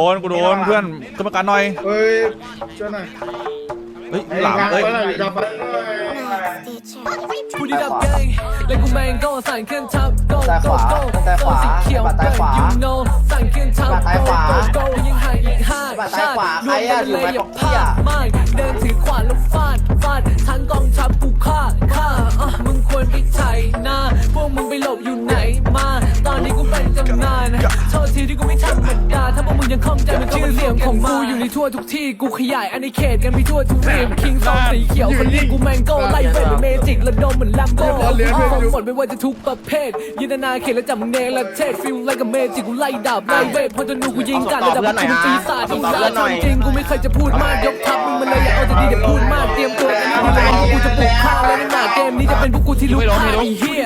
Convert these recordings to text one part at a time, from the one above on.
โดนกูโดนเพื่อนกรรมการหน่อย เฮ้ยช่วยหน่อยเฮ้ยหลามเอ้ยช่วยหน่อยดับไฟหน่อยผู้ที่ดับแกงและกูแมงก็สั่งเครื่องทับ go แต่ข go วา go แต่ขวาสีเขียวแต่เบิขวา you know สั่งเครื่องทับแต่ go ขวา go go ยังห่างอีกห้าแต่ชาติขวารวมกันใครอะเลยอย่าอยู่พลาดไหนมากเดินถือขวานแล้วฟาดฟาดทั้งกองทัพกูฆ่าฆ่าอะมึงควรไปไถหน้าพวกมึงไปหลบอยู่ไหนมา ตอนนี้กูเป็นตำนานโทษทีที่กูไม่ธรรมดาถ้าพวก มึงยังคล่องใจมันก็เป็นเสียงของกูอยู่ในทั่วทุกที่กูขยายอาณาเขตกันไปทั่วทุกทีมคิงซองสีเขียวคนเรียกกูแมงโก้ไล่เวทเป็นเมจิกระดมเหมือนลัมโบ้ผมฝนไม่ว่าจะทุกประเภทยินนาเขตและจับมึงเนรเทศฟิลไล่กับเมจิกกูไล่ดาบไล่เวทพอจนนูกูยิงกันระดับกูเป็นปีศาจยิงดาบจริงกูไม่เคยจะพูดมากยกทัพมึงมาเลยอย่าเอาแต่ดีเดี๋ยวพูดมากเตรียมตัวกันดีๆเลยกูจะบุกฆ่าแล้วในหน้าเกมนี้จะเป็นพวกกูที่รู้ฆ่าไอ้เหี้ย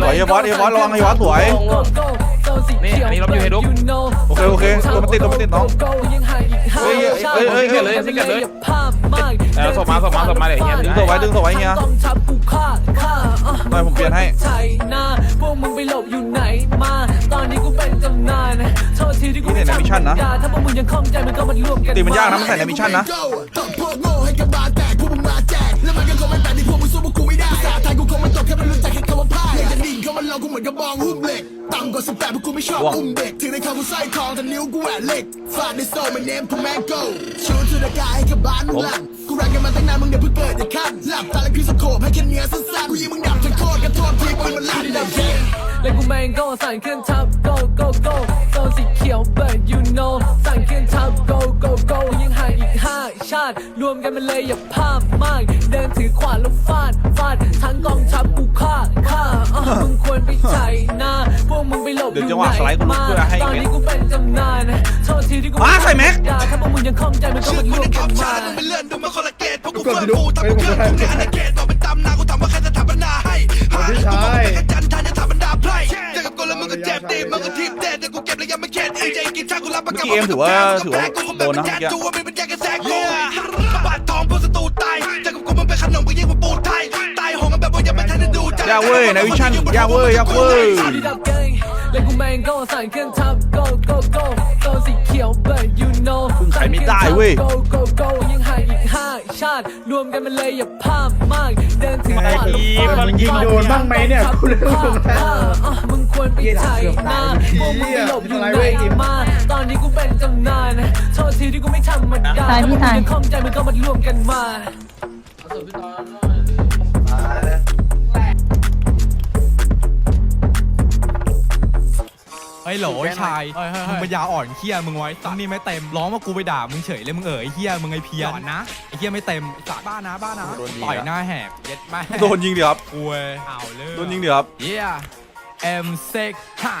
สวยเฮียบอสเฮียบอสระวังเฮียบอสสวย นี่อันนี้เราอยู่ให้ดูโอเคโอเคตัวมันติดตัวมันติดน้องเฮ้ยเฮ้ยเฮ้ยเฮ้ยเลยสิเกิดเลยเออส่งมาส่งมาส่งมาเดี๋ยเฮียดึงตัวไว้ดึงตัวไว้เฮียต้องทับกูฆ่าฆ่าอะหน่อยผมเปลี่ยนให้ไถนาพวกมึงไปหลบอยู่ไหนมาตอนนี้กูเป็นตำนานโทษทีที่กูนี่ในมิชชั่นนะถ้าพวกมึงยังคล่องใจมันก็มันร่วมกันตีมันยากนะมันใส่ในมิชชั่นนะตบพวกโง่ให้กับบาแตกพวกมึงมาแจกแล้วมันก็คงไม่แปลกที่พวกมึงสู้พวกกูไม่ได้ภาษาไทยกูคงไม่จบแค่ไม่รู้จักแค่คำว่าพ่ายอยากจะดิ่งเข้ามาลองกูเหมือนกับบองหุ้มเหล็ก ต่ำกว่าสิบแปดพวกกูไม่ชอบอุ้มเด็กถึงในคำกูสร้อยทองแต่นิ้วกูแหวนเหล็กฟาดในโซ่ไม่เนมพแมงโก้ชูทูดากายให้กับบานมึงหลังกูรักกันมาตั้งนานมึงอย่าเพิ่งเกิดอย่าขั้นหลับตาแล้วพี่สโคปให้แค่เนื้อสั้นๆกูยิงมึงดับทั้งโคตรกันโทษทีปืนมันลั่นได้แค่และกูแมงก็สั่งเครื่องทับ go go go โซนสีเขียว but you know สั่งเครื่องทับ go go go ยังห่างอีกห้าชาติ รวมกันมันเลยอย่าพลาดมาก จังหวะไหนสไลด์กูลุกมาเพื่อให้ตอนเม็ดนี้กูเป็นตำนานโทษทีที่กูมาใส่แม็กด่าถ้าพวกมึงยังคล่องใจมันก็ชื่มัอนกูร่วมในกัท็อนปชามาติมึงเป็นเลื่อนดูมาคนละเกตเพราะกูเฟื่องฟูทำกูเครื่องกูในอาณาเขตบอกเป็นตำนานกูทำว่าแค่สถาปนาให้หากูบอกเป็นกระจันทันจะทำบรรดาไพร่เจอกับกูแล้วมึงก็เจ็บตีมึงก็ทีบเด็ดแต่กูเก็บแล้วยังไม่เข็ดอีใจกินชากูรับประกันเมื่อกี้เอ็มถือว่าถือว่าโดนนะเมื่อกี้กูว่าไม่เป็นแย่งกันแซงกูบาดทองพวกศัตรูตายเจอกับกูมันเป็นขนมกูยิ่งกว่าปูไทยตายโหงกันแบบว่ายังไม่ทันได้ดูใจยากเว้ยในวิชั่นยากเว้ยยากเว้ยที่ดับ แกงและกูแมงก็สั่งเครื่องทับ go go go โซนสีเขียว but you know พึ่งใครไม่ได้เว้ย go go go ยังห่างอีกห้าชาติ รวมกันมันเลยอย่าพลาดมาก เดินถือขวานแล้วฟาดมันยิงโดนบ้างไหมเนี่ยกูเลยรู้สึกว่าอะมึงควรไปไถหน้าพวกมึงไปหลบอยู่ไหนมา ตอนนี้กูเป็นตำนานโทษทีที่กูไม่ธรรมดาตายพี่ตาย ถ้พวกมึงงคล่องใจมันก็มันร่วมกันมาเฮ้ยโหลไอ้ชายมึงปัญญาอ่อนเฮียมึงไว้ตังนี่ไม่เต็มร้องว่ากูไปด่ามึงเฉยเลยมึงเอ๋ยเฮียมึงไอ้เพี้ยนนะไอ้เฮียไม่เต็มสาบ้านะบ้านะโดนยิงต่อยอะหน้าแหกเย็ดแม่โดนยิงเดี๋ยวครับ กูเว้ยเอาเลยโดนยิงเดี๋ยวครับ เฮียเอ็มเซ็กฮ่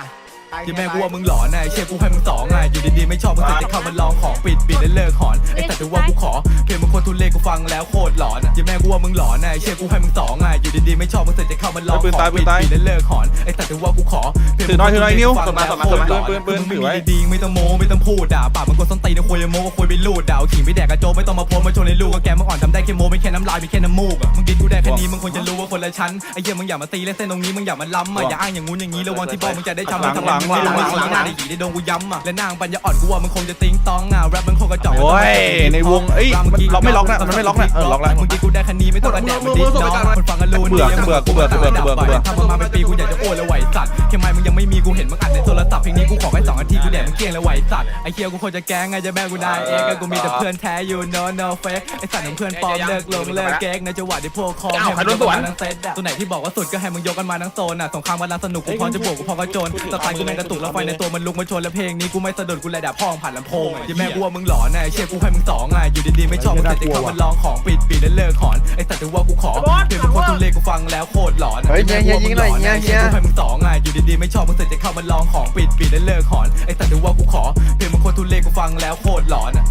าที่แม่กูว่ามึงหลอนนะไอ้เชี่ยกูให้มึงสองไงอยู่ดีๆไม่ชอบมึงแต่จะเข้ามาลองของปิดปิดแล้วเลิกหอนไอ้แต่ถือว่ากูขอเพลงมึงคนทุเรศกูฟังแล้วโคตรหลอนที่แม่กูว่ามึงหลอนนะไอ้เชี่ยกูให้มึงสองไงอยู่ดีๆไม่ชอบมึงแต่จะเข้ามาลองปืนของตายปืปินดตายปิดแล้วเลิกหอนไอ้แต่ถือว่ากูขอเพลงถือหน่อยถือหน่อยนิ้วฟังแล้วส่งมาส่งมาโคตรหลอนปืนปืนปืนถือไว้ดีๆไม่ต้องโม้ไม่ต้องพูดด่าปากมันคนส้นตีนนะคุยโม้ก็คุยไปลูดด่าขิงไม่แดกกระโจมไม่ต้องมาโพสมาชนในลูกก็แกมึงอ่อนทำได้แค่โม้ไม่แค่น้ำลายไม่แค่น้ำมูกอะมึงดินกูแดกแค่นี้มึงควรจะรู้ว่าคนละชั้นไอ้เหี้ยมึงอย่ามาตีและเส้นตรงนี้มึงอย่ามาล้ำอะอย่าอ้างอย่างงู้นอย่างนี้ระวังที่บอกมึงจะได้ช้ำมึงทำหลังมึงหลังรู้หลังงหลังหน้าได้หีได้โดนกูย้ำอะและนางปัญญาอ่อนกูว่ามึงคงจะติ้งต้องอะแรปมึงคงกระจอกโอ้ยในวงเอ้ยมันล็อกไม่ล็อกนะมันไม่ล็อกนะเออล็อกแล้วมึงกินกูได้ค่นี้ไม่ต้องกระแดกมันดิน้องคนฟังกันรู้เบื่อเบื่อกูเบื่อกูเบื่อเบื่อกูเบื่อทำมาเป็นปีกูอยากจะโอนแล้วไหวสัตว์แค่ไม่มึงยังไม่มีกูเห็นมึงอัดในโทรศัพท์เพลงนี้กูขอแค่สองนาทีกูแดกมึงเกลี้ยงแล้วไหวสัตว์ไอ้เคียวกูควรจะแก๊งไงจะแม่กูได้เองก็กูมีแต่เพื่อนแท้อยู่ no no fake ไอ้สัตว์ของเพื่อนปลอมเลิกลงเลิกแก๊งในจังหวะที่พวกคอให้มึงยกกันมาทั้งเซตตัวไหนที่บอกว่าสุดก็ให้มึงยกกันมาทั้งโซนอะสงครามวันละสนุกกูพร้อมจะบวกกูพร้อมกระโจนสไตล์กูแม่งกระตุกแล้วไฟในตัวมันลุกมาชนแล้วเพลงนี้กูไม่สะดุดกูเลยด่าพ่อผ่านลำโพงยังแม่กูว่ามึงหลอนไอ้เชี่ยกูให้มึงสองไงอยู่ดีๆไม่ชอบมึงแต่จะเข้ามาลองของปิดปิดแล้วเลิกขอนไอ้สัตว์ถือว่ากูขอเพลงมึงโคตรทุเรศกูฟังแล้วโคตรหลอนเฮ้ยเฮียเฮียยิงหน่อยเฮียเฮียกูให้มึงสองไงอยู่ดีๆไม่ชอบมึงแต่จะเข้ามาลองของปิดปิดแล้วเลิกขอนไอ้สัตว์ถือว่ากูขอเพลงมึงโคตรทุเรศกูฟังแล้วโคตรหลอนอะ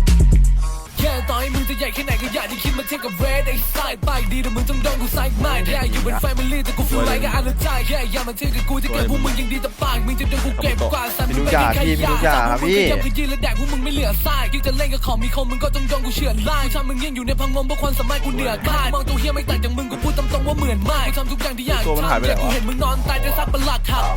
แค่ต่อให้มึงจะใหญ่แค่ไหนก็อยากที่คิดมาเทียบกับเรดไอ้สายปากดีแต่มึงต้องโดนกูไซค์ไม่แค่อยู่เป็นแฟมิลี่แต่กูฟีลไลค์กับอาร์ใจแค่อย่ามาเทียบกับกูที่เกิดพวกมึงยังดีแต่ปากมึงจะโดนกูเก็บกว่าสันมึงไม่ได้แค่ยาสามมึงยับขยี้และแดกพวกมึงไม่เหลือทรายยิ่งจะเล่นกับของมีคมมึงก็ต้องโดนกูเฉือนล่างทำมึงยิ่งอยู่ในพังงมเพราะความสามารถกูเหนือคาดมองตัวเฮียไม่ต่างจากมึงกูพูดตรงๆว่าเหมือนมากกูทำทุกอย่างที่อยากตัวมันหายไปไหนวะกูเห็นมึงนอนตายแต่ซักประหลาดหักพังต้องรู้จัก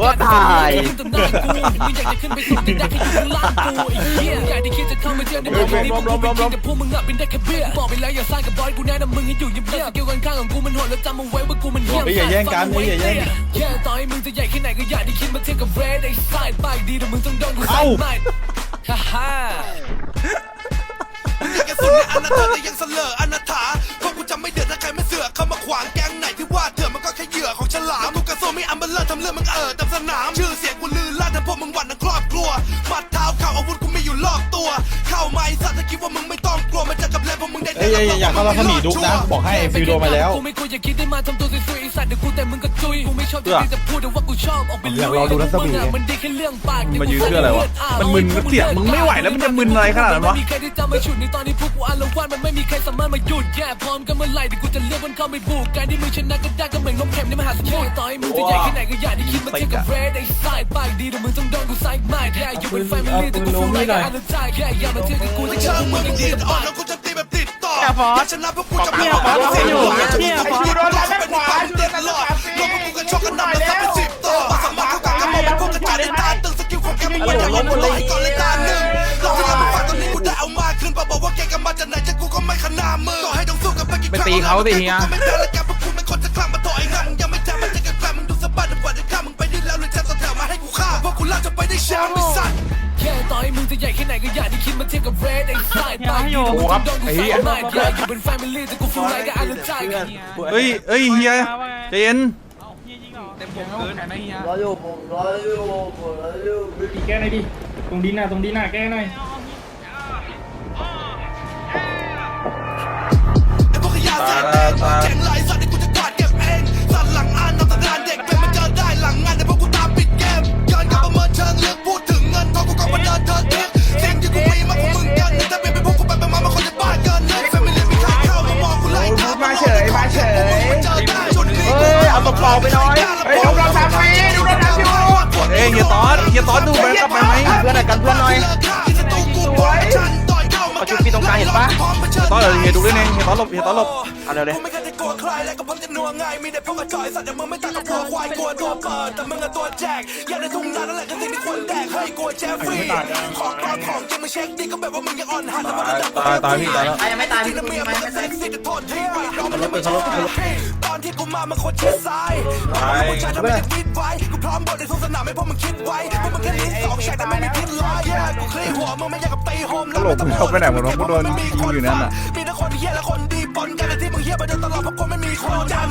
ว่าตายขึ้นตำนานกูมึงอยากจะขึ้นไปสูงแต่ได้แค่อยู่ข้างล่างกูไอ้เหี้ยอยากที่คิดจะเข้ามาเจอในโลกนี้พวกกูเป็นจริงแต่พวกมึงอะเป็นได้แค่เบี้ยบอกไปแล้วอย่าสร้างกับบอยกูแนะนำมึงให้อยู่เงียบๆสกิลกันข้างของกูมันโหดแล้วจำเอาไว้ว่ากูมันเหี้ยมเฮ้ยอย่าแย่งกันเฮ้ยอย่าแย่งกันแค่ต่อให้มึงจะใหญ่แค่ไหนก็อย่าได้คิดมาเทียบกับเรดไอ้สายปากดีแต่มึงต้องโดนกูใส่ไม่ฮ่าฮ่ายังแกสุดในอนาเธอแต่ยังเสลออนาถาเพราะกูจำไม่เดือดถ้าใครไม่เสือกเข้ามาขวางแก๊งไหนที่ว่าเถื่อน ไม่อัมเบลเลอร์ทำเรื่องมึงเออเต็มสนาม ชื่อเสียงกูลือลั่นทำพวกมึงหวั่นทั้งครอบครัวหมัดเท้าเข่าอาวุธกูมีอยู่รอบตัว เข้ามาไอ้สัตว์ถ้าคิดว่ามึงไม่ต้องกลัวมันจะกับเล่นพวกมึงได้เอ้ยอย่าอยากเข้ารับขมีดุกนะบอกให้ฟิวโดนมาแล้ว กูไม่ควรอย่าคิดได้มาทำตัวสวยๆไอ้สัตว์เดี๋ยวกูแต่มึงก็ จุยกูไม่ชอบที่จะพูดแต่ว่ากูชอบออกไปลุยอยากรอดูรัศมีมึงอะมันดีแค่เรื่องปากมายืนเพื่ออะไรวะมันมึนเสียงมึงไม่ไหวแล้วมันจะมึนอะไรขนาดนั้นวะไม่มีใครที่จะมาฉุดในตอนนี้พวกกูอารวาสมันไม่มีใครสามารถมาหยุดแย่พร้อมกันเมื่อไหร่เดี๋ยวกูจะเรียกมันเข้าไม่บุกการที่มึงชนะก็ได้ก็เหมือนลมเข็มในมหาสมุทรต่อให้มึงจะใหญ่แค่ไหนก็อย่าได้คิดมาเทียบกับเรดไอ้สายปากดีแต่มึงต้องโดนกูไซค์ไม่แค่อยู่เป็นแฟมิลี่แต่กูฟูลไลค์กับอาร์ใจแค่อย่ามาเทียบกับกูที่เกิเชิดงพวกมึมึงงยัยังงดีดีแต่แต่อ่อปานกแล้วกูจะตีแบบติด ต่ออยากชนะพวกกูจะไม่เอาความเสี่ยงหรอกจะมีความเป็นความติดหลอดรวมพวกกูกันชกกันนำแล้วซับเป็นสิบต่อสามารถเข้ากันกันมองเป็นพวกกระจายในตาตึงสกิลของแกมันไม่ได้ยังมันเลยก่อนเลยตาหนึ่งเราที่ยังไม่ฟังตอนนี้กูได้เอามากขึ้นบอกว่าแกกันมาจากไหนจะกูก็ไม่ขนามือต่อให้ต้องสู้กันไปกี่ครั้งไปตีเขาสิเฮียไม่ได้แล้วแก ไอ้สายปากดีแต่มึงต้องโดนกูใส่ไม่แค่อยู่เป็นแฟมิลี่แต่กูฟูลไลค์กับอาร์ใจเฮ้ยเฮ้ยเฮียใจเย็นรออยู่ผมรออยู่ผมรออยู่แก้หน่อยดิตรงดินน่ะตรงดินน่ะแก้หน่อยไอ้พวกขยะแสบแดงแข็งลายสัตว์ที่กูจะกวาดเก็บเองสัตว์หลังอ่านนำตำนา บเปล่าไปหน่อยเฮ้ยดูเราทำไหมดูเราทำอยู่เอ้ยเฮียตอนเฮียตอนดูไปกลับไปไหมเพื่อนกันเพื่อนหน่อย เอาจุดปีตรงกลางเห็นปะตอสเดี๋ยวเฮียดูด้วยเนี่ยเฮียตอสหลบเฮียตอหลบเอาเร็วเลยไม่เคยจะกลัวใครและก็เพิ่งจะนัวง่ายมีแต่พวกกระจอยสัตว์อย่างมึงไม่ต่างกับพวกควายกวตัวเปิดแต่มึงอะตัวแจกอยากได้ทุ่งนานั่นแหละคือสิ่งที่ควรแดกให้กลัวแจฟฟรีของปลอของจริงมาเช็คดีก็แบบว่ามึงยังอ่อนหัดแต่ว่าระดับตายตายพี่ตายแล้วยังไม่ตายพี่นะยิเมียงมึมางก็เซ็กซี่แต่โทษทีไปน้องมันยังไม่ใช่ตอนที่กูมามันคนชิดซ้ายผู้ชายทำไมจะวิดไว้กูพร้อมบทในทุกสนามให้พวกมึงคิดไว้พวกมึงแค่ลิ้นสองแฉกแต่ไม่มีพิษร้ายกูคลี่หัวมึงไม่อยากกับ ตีโฮมตลกมึงเข้าไปไหนหมดวะกูโดนยิงอยู่นั่นน่ะ มีทั้งคนเฮียและคนดีปนกันแต่ที่มึงเฮียไปโดยตลอดเพราะกูไม่มีคนจำ